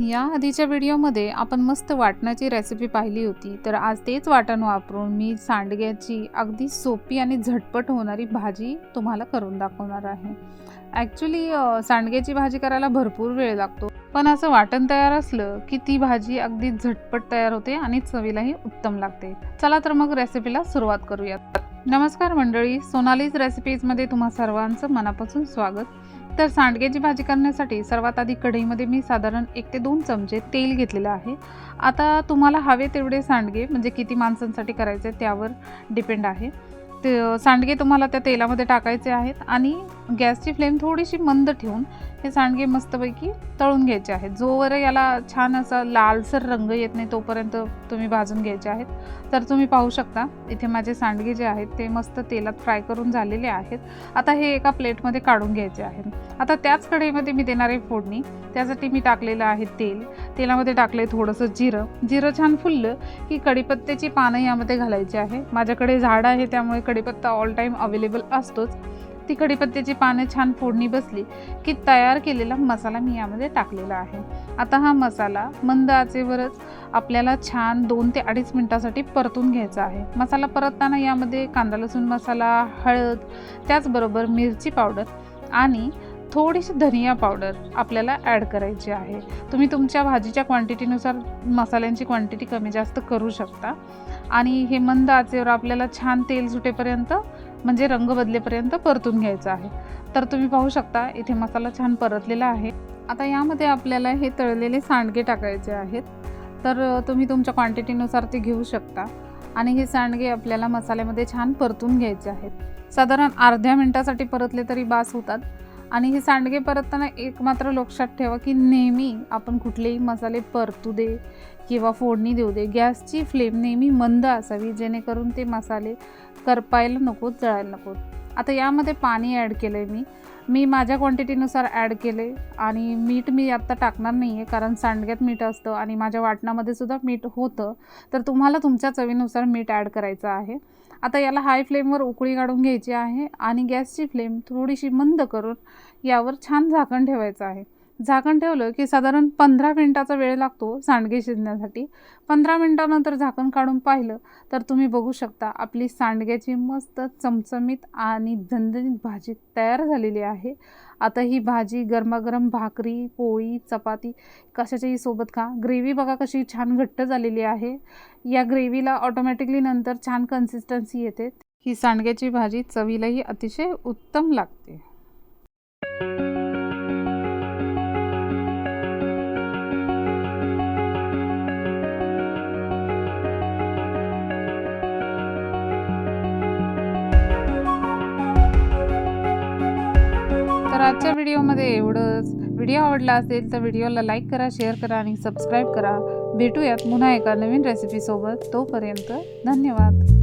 या आधीच्या व्हिडिओमध्ये आपण मस्त वाटणाची रेसिपी पाहिली होती. तर आज तेच वाटण वापरून मी सांडग्याची अगदी सोपी आणि झटपट होणारी भाजी तुम्हाला करून दाखवणार आहे. ॲक्च्युली सांडग्याची भाजी करायला भरपूर वेळ लागतो. पण असं वाटण तयार असलं की ती भाजी अगदी झटपट तयार होते आणि चवीलाही उत्तम लागते. चला तर मग रेसिपीला सुरुवात करूयात. नमस्कार मंडळी सोनालीज रेसिपीजमध्ये तुम्हा सर्वांचं मनापासून स्वागत. तर सांडग्याची भाजी करण्यासाठी सर्वात आधी कढईमध्ये मी साधारण एक ते दोन चमचे तेल घेतलेलं आहे. आता तुम्हाला हवे तेवढे सांडगे म्हणजे किती माणसांसाठी करायचे त्यावर डिपेंड आहे. ते सांडगे तुम्हाला त्या तेलामध्ये टाकायचे आहेत आणि गॅसची फ्लेम थोडीशी मंद ठेवून हे सांडगे मस्तपैकी तळून घ्यायचे आहेत. जोवर याला छान असा लालसर रंग येत नाही तोपर्यंत तुम्ही भाजून घ्यायचे आहेत. तर तुम्ही पाहू शकता इथे माझे सांडगे जे आहेत ते मस्त तेलात फ्राय करून झालेले आहेत. आता हे एका प्लेटमध्ये काढून घ्यायचे आहेत. आता त्याच कढईमध्ये मी देणार आहे फोडणी. त्यासाठी मी टाकलेलं आहे तेल. तेलामध्ये टाकले थोडंसं जिरं. जिरं छान फुललं की कढीपत्त्याची पानं यामध्ये घालायची आहे. माझ्याकडे झाड आहे त्यामुळे कढीपत्ता ऑल टाईम अवेलेबल असतोच. ती कढीपत्त्याची पाने छान फोडणी बसली की तयार केलेला मसाला मी यामध्ये टाकलेला आहे. आता हा मसाला मंद आचेवरच आपल्याला छान दोन ते अडीच मिनटासाठी परतून घ्यायचा आहे. मसाला परतताना यामध्ये कांदा लसूण मसाला हळद त्याचबरोबर मिरची पावडर आणि थोडीशी धनिया पावडर आपल्याला ॲड करायची आहे. तुम्ही तुमच्या भाजीच्या क्वांटिटीनुसार मसाल्यांची क्वांटिटी कमी जास्त करू शकता. आणि हे मंद आचेवर आपल्याला छान तेल सुटेपर्यंत म्हणजे रंग बदलेपर्यंत परतून घ्यायचं आहे. तर तुम्ही पाहू शकता इथे मसाला छान परतलेला आहे. आता यामध्ये आपल्याला हे तळलेले सांडगे टाकायचे आहेत. तर तुम्ही तुमच्या क्वांटिटीनुसार ते घेऊ शकता. आणि हे सांडगे आपल्याला मसाल्यामध्ये छान परतून घ्यायचे आहेत. साधारण अर्ध्या मिनटासाठी परतले तरी बास होतात. आणि हे सांडगे परतताना एक मात्र लक्षात ठेवा की नेहमी आपण कुठलेही मसाले परतू दे किंवा फोडणी देऊ दे. गॅसची फ्लेम नेहमी मंद असावी जेणेकरून ते मसाले करपायला नकोत जळायला नकोत आता यामध्ये पाणी ॲड केलं आहे मी. मी माझ्या क्वांटिटीनुसार ॲड केले आणि मीठ मी आत्ता टाकणार नाही आहे कारण सांडग्यात मीठ असतं आणि माझ्या वाटणामध्ये सुद्धा मीठ होतं. तर तुम्हाला तुमच्या चवीनुसार मीठ ॲड करायचं आहे. आता याला हाय फ्लेमवर उकळी काढून घ्यायची आहे आणि गॅसची फ्लेम थोडीशी मंद करून यावर छान झाकण ठेवायचं आहे. झाकण ठेवलं की साधारण पंधरा मिनटाचा वेळ लागतो सांडगे शिजण्यासाठी. पंधरा मिनटानंतर झाकण काढून पाहिलं तर तुम्ही बघू शकता आपली सांडग्याची मस्त चमचमीत आणि दणदणीत भाजी तयार झालेली आहे. आता ही भाजी गरमागरम भाकरी पोळी चपाती कशाच्याही सोबत खा. ग्रेव्ही बघा कशी छान घट्ट झालेली आहे. या ग्रेव्हीला ऑटोमॅटिकली नंतर छान कन्सिस्टन्सी येते. ही सांडग्याची भाजी चवीलाही अतिशय उत्तम लागते. आजच्या व्हिडिओमध्ये एवढंच. व्हिडिओ आवडला असेल तर व्हिडिओला लाईक करा शेअर करा आणि सबस्क्राईब करा. भेटूयात पुन्हा एका नवीन रेसिपीसोबत तोपर्यंत धन्यवाद.